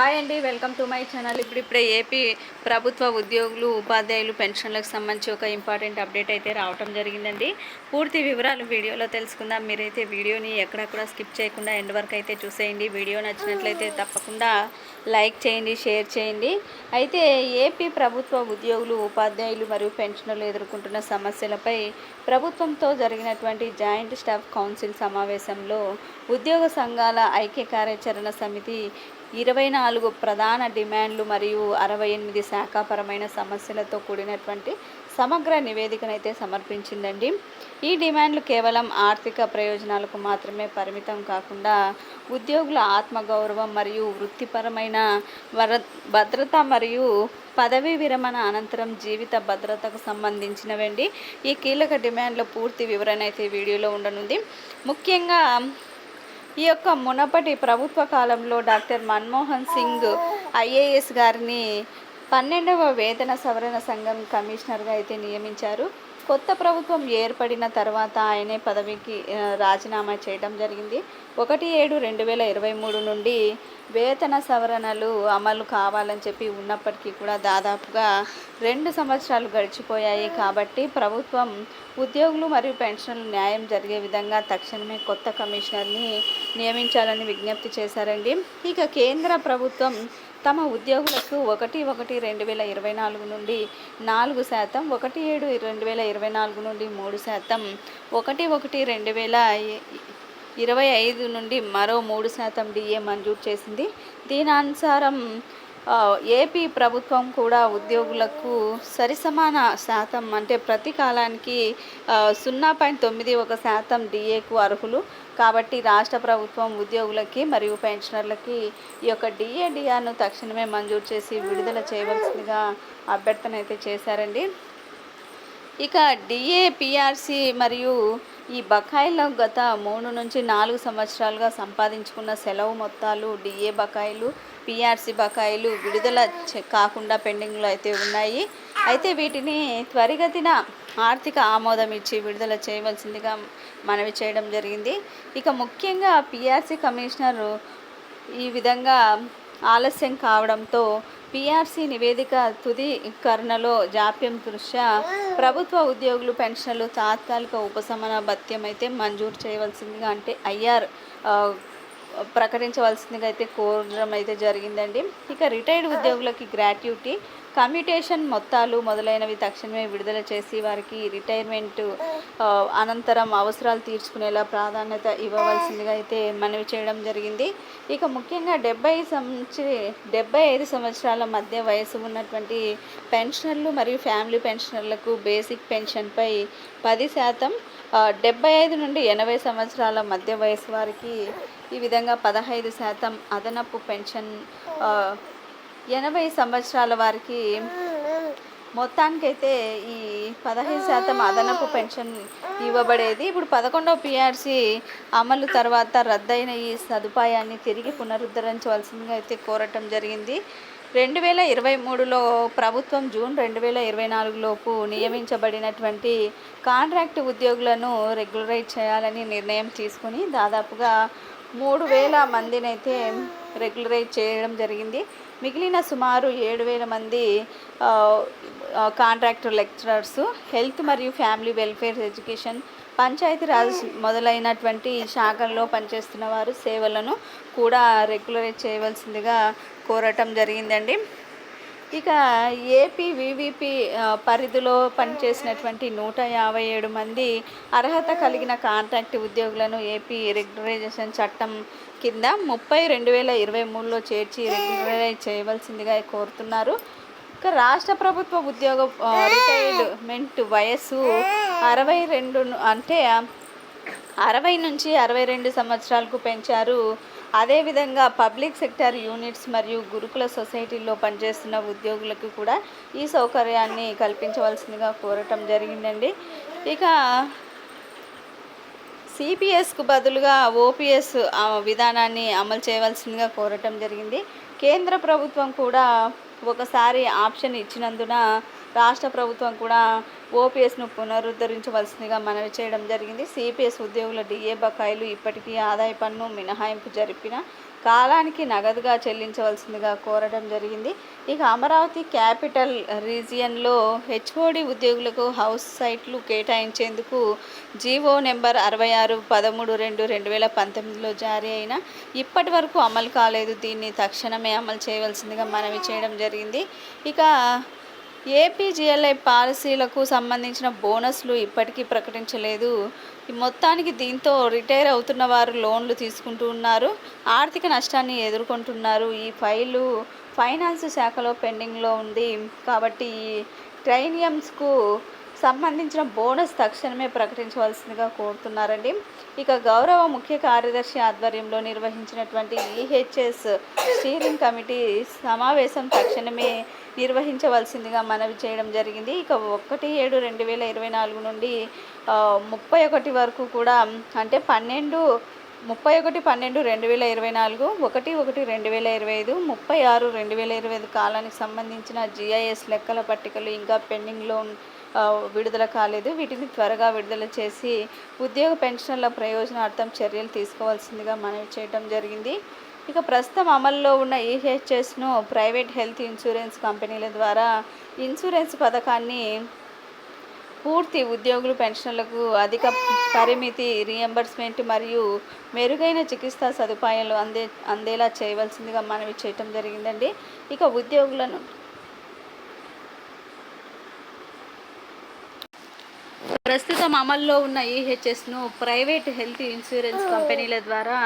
Hi అండి welcome to my channel. ఇప్పుడు ఇప్పుడే ఏపీ ప్రభుత్వ ఉద్యోగులు ఉపాధ్యాయులు పెన్షన్లకు సంబంధించి ఒక ఇంపార్టెంట్ అప్డేట్ అయితే రావటం జరిగిందండి. పూర్తి వివరాలు వీడియోలో తెలుసుకుందాం. మీరైతే వీడియోని ఎక్కడక్కడ స్కిప్ చేయకుండా ఎండ్ వరకు అయితే చూసేయండి. వీడియో నచ్చినట్లయితే తప్పకుండా లైక్ చేయండి షేర్ చేయండి. అయితే ఏపీ ప్రభుత్వ ఉద్యోగులు ఉపాధ్యాయులు మరియు పెన్షనర్లు ఎదుర్కొంటున్న సమస్యలపై ప్రభుత్వంతో జరిగినటువంటి జాయింట్ స్టాఫ్ కౌన్సిల్ సమావేశంలో ఉద్యోగ సంఘాల ఐక్య కార్యాచరణ సమితి ఇరవై నాలుగు ప్రధాన డిమాండ్లు మరియు అరవై ఎనిమిది శాఖాపరమైన సమస్యలతో కూడినటువంటి సమగ్ర నివేదికనైతే సమర్పించిందండి. ఈ డిమాండ్లు కేవలం ఆర్థిక ప్రయోజనాలకు మాత్రమే పరిమితం కాకుండా ఉద్యోగుల ఆత్మగౌరవం మరియు వృత్తిపరమైన వర భద్రత మరియు పదవీ విరమణ అనంతరం జీవిత భద్రతకు సంబంధించినవండి. ఈ కీలక డిమాండ్ల పూర్తి వివరణ అయితే వీడియోలో ఉండనుంది. ముఖ్యంగా ఈ యొక్క మునపటి ప్రభుత్వ కాలంలో డాక్టర్ మన్మోహన్ సింగ్ ఐఏఎస్ గారిని పన్నెండవ వేతన సవరణ సంఘం కమిషనర్గా అయితే నియమించారు. కొత్త ప్రభుత్వం ఏర్పడిన తర్వాత ఆయనే పదవికి రాజీనామా చేయడం జరిగింది. ఒకటి ఏడు రెండు వేల ఇరవై మూడు నుండి వేతన సవరణలు అమలు కావాలని చెప్పి ఉన్నప్పటికీ కూడా దాదాపుగా రెండు సంవత్సరాలు గడిచిపోయాయి కాబట్టి ప్రభుత్వం ఉద్యోగులు మరియు పెన్షన్లు న్యాయం జరిగే విధంగా తక్షణమే కొత్త కమిషనర్ని నియమించాలని విజ్ఞప్తి చేశారండి. ఇక కేంద్ర ప్రభుత్వం తమ ఉద్యోగులకు ఒకటి ఒకటి రెండు వేల ఇరవై నాలుగు నుండి నాలుగు శాతం ఒకటి ఏడు రెండు వేల ఇరవై నాలుగు నుండి మూడు శాతం ఒకటి ఒకటి రెండు వేల ఇరవై ఐదు నుండి మరో మూడు శాతం డిఏ మంజూరు చేసింది. దీని అనుసారం ఏపీ ప్రభుత్వం కూడా ఉద్యోగులకు సరిసమాన శాతం అంటే ప్రతి కాలానికి సున్నా పాయింట్ తొమ్మిది ఒక శాతం డిఏకు అర్హులు. కాబట్టి రాష్ట్ర ప్రభుత్వం ఉద్యోగులకి మరియు పెన్షనర్లకి ఈ యొక్క డిఏడిఆర్ను తక్షణమే మంజూరు చేసి విడుదల చేయవలసిందిగా అభ్యర్థన అయితే చేశారండి. ఇక డిఏ పిఆర్సి మరియు ఈ బకాయిలో గత మూడు నుంచి నాలుగు సంవత్సరాలుగా సంపాదించుకున్న సెలవు మొత్తాలు డిఏ బకాయిలు పిఆర్సి బకాయిలు విడుదల కాకుండా పెండింగ్లో అయితే ఉన్నాయి. అయితే వీటిని త్వరిగతిన ఆర్థిక ఆమోదం ఇచ్చి విడుదల చేయవలసిందిగా మనవి చేయడం జరిగింది. ఇక ముఖ్యంగా పిఆర్సి కమిషనర్ ఈ విధంగా ఆలస్యం కావడంతో పిఆర్సీ నివేదిక తుదీకరణలో జాప్యం దృష్ట్యా ప్రభుత్వ ఉద్యోగులు పెన్షన్లు తాత్కాలిక ఉపశమన భత్యం అయితే మంజూరు చేయవలసిందిగా అంటే ఐఆర్ ప్రకటించవలసిందిగా అయితే కోరడం అయితే జరిగిందండి. ఇక రిటైర్డ్ ఉద్యోగులకి గ్రాట్యుటీ కమ్యూటేషన్ మొత్తాలు మొదలైనవి తక్షణమే విడుదల చేసి వారికి రిటైర్మెంట్ అనంతరం అవసరాలు తీర్చుకునేలా ప్రాధాన్యత ఇవ్వవలసిందిగా అయితే మనవి చేయడం జరిగింది. ఇక ముఖ్యంగా డెబ్బై సంవత్సర డెబ్బై ఐదు సంవత్సరాల మధ్య వయసు ఉన్నటువంటి పెన్షనర్లు మరియు ఫ్యామిలీ పెన్షనర్లకు బేసిక్ పెన్షన్పై పది శాతం డెబ్బై ఐదు నుండి ఎనభై సంవత్సరాల మధ్య వయసు వారికి ఈ విధంగా పదహైదు శాతం అదనపు పెన్షన్ ఎనభై సంవత్సరాల వారికి మొత్తానికైతే ఈ పదహైదు శాతం అదనపు పెన్షన్ ఇవ్వబడేది. ఇప్పుడు పదకొండవ పిఆర్సి అమలు తర్వాత రద్దయిన ఈ సదుపాయాన్ని తిరిగి పునరుద్ధరించవలసిందిగా అయితే కోరటం జరిగింది. రెండు వేల ఇరవై మూడులో ప్రభుత్వం జూన్ రెండు వేల ఇరవై నాలుగులోపు నియమించబడినటువంటి కాంట్రాక్ట్ ఉద్యోగులను రెగ్యులరైజ్ చేయాలని నిర్ణయం తీసుకుని దాదాపుగా మూడు వేల మందినైతే రెగ్యులరైజ్ చేయడం జరిగింది. మిగిలిన సుమారు ఏడు వేల మంది కాంట్రాక్టర్ లెక్చరర్స్ హెల్త్ మరియు ఫ్యామిలీ వెల్ఫేర్ ఎడ్యుకేషన్ పంచాయతీరాజ్ మొదలైనటువంటి శాఖల్లో పనిచేస్తున్న వారు సేవలను కూడా రెగ్యులరైజ్ చేయవలసిందిగా కోరటం జరిగిందండి. ఇక ఏపీ వివిపి పరిధిలో పనిచేసినటువంటి నూట యాభై ఏడు మంది అర్హత కలిగిన కాంట్రాక్ట్ ఉద్యోగులను ఏపీ రెగ్యులరైజేషన్ చట్టం కింద ముప్పై రెండు వేల ఇరవై మూడులో చేర్చి రెగ్యులరైజ్ చేయవలసిందిగా కోరుతున్నారు. ఇక రాష్ట్ర ప్రభుత్వ ఉద్యోగ రిటైర్మెంట్ వయస్సు అరవై రెండు అంటే అరవై నుంచి అరవై రెండు సంవత్సరాలకు పెంచారు. అదేవిధంగా పబ్లిక్ సెక్టర్ యూనిట్స్ మరియు గురుకుల సొసైటీల్లో పనిచేస్తున్న ఉద్యోగులకు కూడా ఈ సౌకర్యాన్ని కల్పించవలసిందిగా కోరటం జరిగిందండి. ఇక సిపిఎస్కు బదులుగా ఓపీఎస్ విధానాన్ని అమలు చేయవలసిందిగా కోరటం జరిగింది. కేంద్ర ప్రభుత్వం కూడా ఒకసారి ఆప్షన్ ఇచ్చినందున రాష్ట్ర ప్రభుత్వం కూడా ఓపీఎస్ను పునరుద్ధరించవలసిందిగా మనవి చేయడం జరిగింది. సిపిఎస్ ఉద్యోగుల డిఏ బకాయిలు ఇప్పటికీ ఆదాయ పన్ను మినహాయింపు జరిపిన కాలానికి నగదుగా చెల్లించవలసిందిగా కోరడం జరిగింది. ఇక అమరావతి క్యాపిటల్ రీజియన్లో హెచ్ఓడి ఉద్యోగులకు హౌస్ సైట్లు కేటాయించేందుకు జీవో నెంబర్ అరవై ఆరు పదమూడు రెండు రెండు వేల పంతొమ్మిదిలో జారీ అయిన ఇప్పటి వరకు అమలు కాలేదు. దీన్ని తక్షణమే అమలు చేయవలసిందిగా మనవి చేయడం జరిగింది. ఇక ఏపీజీఎల్ఐ పాలసీలకు సంబంధించిన బోనస్లు ఇప్పటికీ ప్రకటించలేదు. ఈ మొత్తానికి దీంతో రిటైర్ అవుతున్న వారు లోన్లు తీసుకుంటూ ఉన్నారు. ఆర్థిక నష్టాన్ని ఎదుర్కొంటున్నారు. ఈ ఫైలు ఫైనాన్స్ శాఖలో పెండింగ్లో ఉంది. కాబట్టి ఈ ట్రైనియమ్స్కు సంబంధించిన బోనస్ తక్షణమే ప్రకటించవలసిందిగా కోరుతున్నారండి. ఇక గౌరవ ముఖ్య కార్యదర్శి ఆధ్వర్యంలో నిర్వహించినటువంటి ఈహెచ్ఎస్ స్టీరింగ్ కమిటీ సమావేశం తక్షణమే నిర్వహించవలసిందిగా మనవి చేయడం జరిగింది. ఇక ఒకటి ఏడు రెండు వేల ఇరవై నాలుగు నుండి ముప్పై ఒకటి వరకు కూడా అంటే పన్నెండు ముప్పై ఒకటి పన్నెండు రెండు వేల ఇరవై నాలుగు ఒకటి ఒకటి రెండు వేల ఇరవై ఐదు ముప్పై ఆరు రెండు వేల ఇరవై ఐదు కాలానికి సంబంధించిన జిఐఎస్ లెక్కల పట్టికలు ఇంకా పెండింగ్లో విడుదల కాలేదు. వీటిని త్వరగా విడుదల చేసి ఉద్యోగ పెన్షన్ల ప్రయోజనార్థం చర్యలు తీసుకోవాల్సిందిగా మనవి చేయడం జరిగింది. ఇక ప్రస్తుతం అమల్లో ఉన్న ఈహెచ్ఎస్ను ప్రైవేట్ హెల్త్ ఇన్సూరెన్స్ కంపెనీల ద్వారా ఇన్సూరెన్స్ పథకాన్ని పూర్తి ఉద్యోగులు పెన్షన్లకు అధిక పరిమితి రియంబర్స్మెంట్ మరియు మెరుగైన చికిత్సా సదుపాయాలు అందే అందేలా చేయవలసిందిగా మనవి చేయటం జరిగిందండి. ఇక ఉద్యోగులను ప్రస్తుతం అమల్లో ఉన్న ఈహెచ్ఎస్ను ప్రైవేట్ హెల్త్ ఇన్సూరెన్స్ కంపెనీల ద్వారా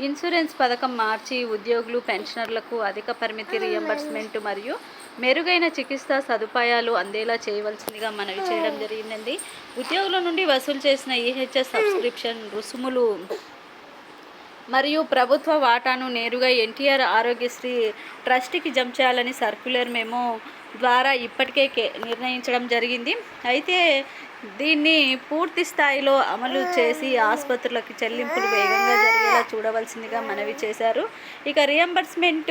ఇన్సూరెన్స్ పథకం మార్చి ఉద్యోగులు పెన్షనర్లకు అధిక పరిమితి రియంబర్స్మెంట్ మరియు మెరుగైన చికిత్సా సదుపాయాలు అందేలా చేయవలసిందిగా మనవి చేయడం జరిగిందండి. ఉద్యోగుల నుండి వసూలు చేసిన ఈహెచ్ఎస్ సబ్స్క్రిప్షన్ రుసుములు మరియు ప్రభుత్వ వాటాను నేరుగా ఎన్టీఆర్ ఆరోగ్యశ్రీ ట్రస్ట్కి జమ చేయాలని సర్క్యులర్ మెమో ద్వారా ఇప్పటికే కే- నిర్ణయించడం జరిగింది. అయితే దీన్ని పూర్తి స్థాయిలో అమలు చేసి ఆసుపత్రులకు చెల్లింపులు వేగంగా జరిగేలా చూడవలసిందిగా మనవి చేశారు. ఇక రియంబర్స్మెంట్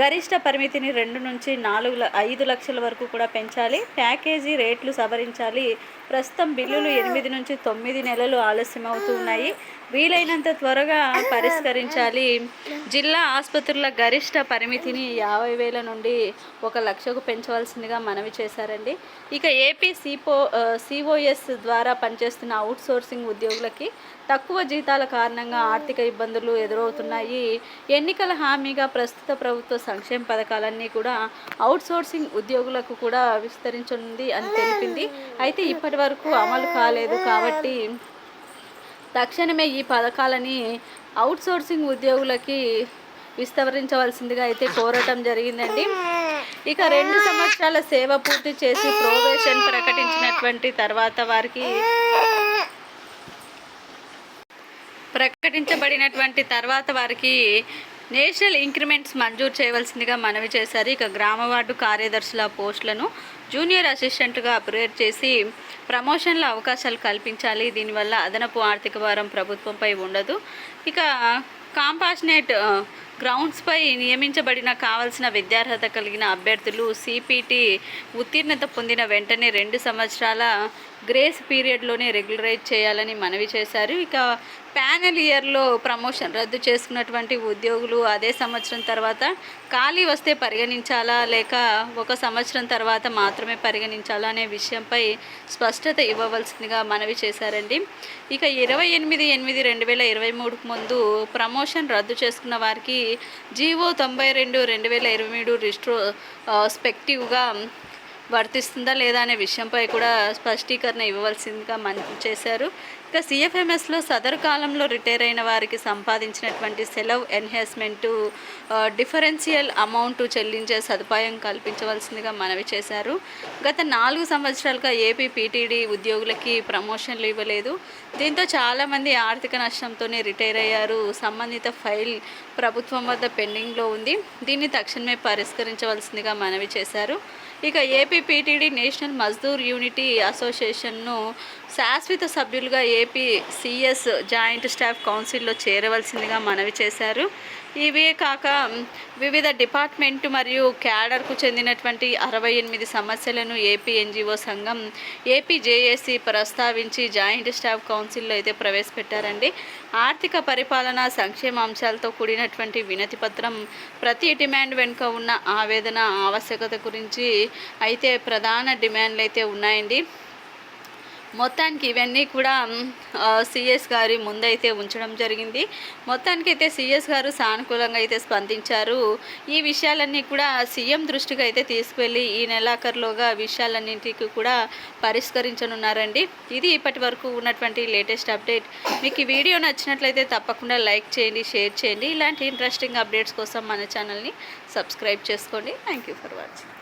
గరిష్ట పరిమితిని రెండు నుంచి నాలుగు ల- ఐదు లక్షల వరకు కూడా పెంచాలి. ప్యాకేజీ రేట్లు సవరించాలి. ప్రస్తుతం బిల్లులు ఎనిమిది నుంచి తొమ్మిది నెలలు ఆలస్యం అవుతున్నాయి వీలైనంత త్వరగా పరిష్కరించాలి. జిల్లా ఆసుపత్రుల గరిష్ట పరిమితిని యాభై వేల నుండి ఒక లక్షకు పెంచవలసిందిగా మనవి చేశారండి. ఇక ఏపీ సిపో సిఓఎస్ ద్వారా పనిచేస్తున్న అవుట్ సోర్సింగ్ ఉద్యోగులకి తక్కువ జీతాల కారణంగా ఆర్థిక ఇబ్బందులు ఎదురవుతున్నాయి. ఎన్నికల హామీగా ప్రస్తుత ప్రభుత్వ సంక్షేమ పథకాలన్నీ కూడా అవుట్ సోర్సింగ్ ఉద్యోగులకు కూడా విస్తరించనుంది అని తెలిపింది. అయితే ఇప్పటి వరకు అమలు కాలేదు కాబట్టి తక్షణమే ఈ పథకాలని అవుట్ సోర్సింగ్ ఉద్యోగులకి విస్తరించవలసిందిగా అయితే కోరటం జరిగిందండి. ఇక రెండు సంవత్సరాల సేవ పూర్తి చేసి ప్రోవేషన్ ప్రకటించినటువంటి తర్వాత వారికి ప్రకటించబడినటువంటి తర్వాత వారికి నేషనల్ ఇంక్రిమెంట్స్ మంజూరు చేయవలసిందిగా మనవి చేశారు. ఇక గ్రామ వార్డు కార్యదర్శుల పోస్టులను జూనియర్ అసిస్టెంట్గా అప్గ్రేడ్ చేసి ప్రమోషన్ల అవకాశాలు కల్పించాలి. దీనివల్ల అదనపు ఆర్థిక భారం ప్రభుత్వంపై ఉండదు. ఇక కాంపాషనేట్ గ్రౌండ్స్పై నియమించబడిన కావలసిన విద్యార్హత కలిగిన అభ్యర్థులు సిపిటి ఉత్తీర్ణత పొందిన వెంటనే రెండు సంవత్సరాల గ్రేస్ పీరియడ్లోనే రెగ్యులరైజ్ చేయాలని మనవి చేశారు. ఇక ప్యానల్ ఇయర్లో ప్రమోషన్ రద్దు చేసుకున్నటువంటి ఉద్యోగులు అదే సంవత్సరం తర్వాత ఖాళీ వస్తే పరిగణించాలా? లేక ఒక సంవత్సరం తర్వాత మాత్రమే పరిగణించాలా అనే విషయంపై స్పష్టత ఇవ్వవలసిందిగా మనవి చేశారండి. ఇక ఇరవై ఎనిమిది ఎనిమిది రెండు వేల ఇరవై మూడుకు ముందు ప్రమోషన్ రద్దు చేసుకున్న వారికి జీవో తొంభై రెండు రెండు వేల ఇరవై మూడు రిస్ట్రో స్పెక్టివ్గా వర్తిస్తుందా లేదా అనే విషయంపై కూడా స్పష్టీకరణ ఇవ్వవలసిందిగా మన చేశారు. ఇక సిఎఫ్ఎంఎస్లో సదరు కాలంలో రిటైర్ అయిన వారికి సంపాదించినటువంటి సెలవు ఎన్హాన్స్మెంటు డిఫరెన్షియల్ అమౌంట్ చెల్లించే సదుపాయం కల్పించవలసిందిగా మనవి చేశారు. గత నాలుగు సంవత్సరాలుగా ఏపీ పీటీడీ ఉద్యోగులకి ప్రమోషన్లు ఇవ్వలేదు. దీంతో చాలామంది ఆర్థిక నష్టంతోనే రిటైర్ అయ్యారు. సంబంధిత ఫైల్ ప్రభుత్వం వద్ద పెండింగ్లో ఉంది. దీన్ని తక్షణమే పరిష్కరించవలసిందిగా మనవి చేశారు. ఇక AP PTD national Mazdoor unity అసోసియేషన్ను శాశ్వత సభ్యులుగా ఏపీ సిఎస్ జాయింట్ స్టాఫ్ కౌన్సిల్లో చేరవలసిందిగా మనవి చేశారు. ఇవే కాక వివిధ డిపార్ట్మెంట్ మరియు క్యాడర్కు చెందినటువంటి అరవై ఎనిమిది సమస్యలను ఏపీ ఎన్జిఓ సంఘం ఏపీ జేఏసీ ప్రస్తావించి జాయింట్ స్టాఫ్ కౌన్సిల్లో అయితే ప్రవేశపెట్టారండి. ఆర్థిక పరిపాలన సంక్షేమ అంశాలతో కూడినటువంటి వినతి పత్రం ప్రతి డిమాండ్ వెనుక ఉన్న ఆవేదన ఆవశ్యకత గురించి అయితే ప్రధాన డిమాండ్లు అయితే ఉన్నాయండి. మొత్తానికి ఇవన్నీ కూడా సిఎస్ గారి ముందైతే ఉంచడం జరిగింది. మొత్తానికి అయితే సిఎస్ గారు సానుకూలంగా అయితే స్పందించారు. ఈ విషయాలన్నీ కూడా సీఎం దృష్టికి అయితే తీసుకువెళ్ళి ఈ నెలాఖరులోగా విషయాలన్నింటికి కూడా పరిష్కరించనున్నారండి. ఇది ఇప్పటి వరకు ఉన్నటువంటి లేటెస్ట్ అప్డేట్. మీకు ఈ వీడియో నచ్చినట్లయితే తప్పకుండా లైక్ చేయండి షేర్ చేయండి. ఇలాంటి ఇంట్రెస్టింగ్ అప్డేట్స్ కోసం మన ఛానల్ని సబ్స్క్రైబ్ చేసుకోండి. Thank you for watching.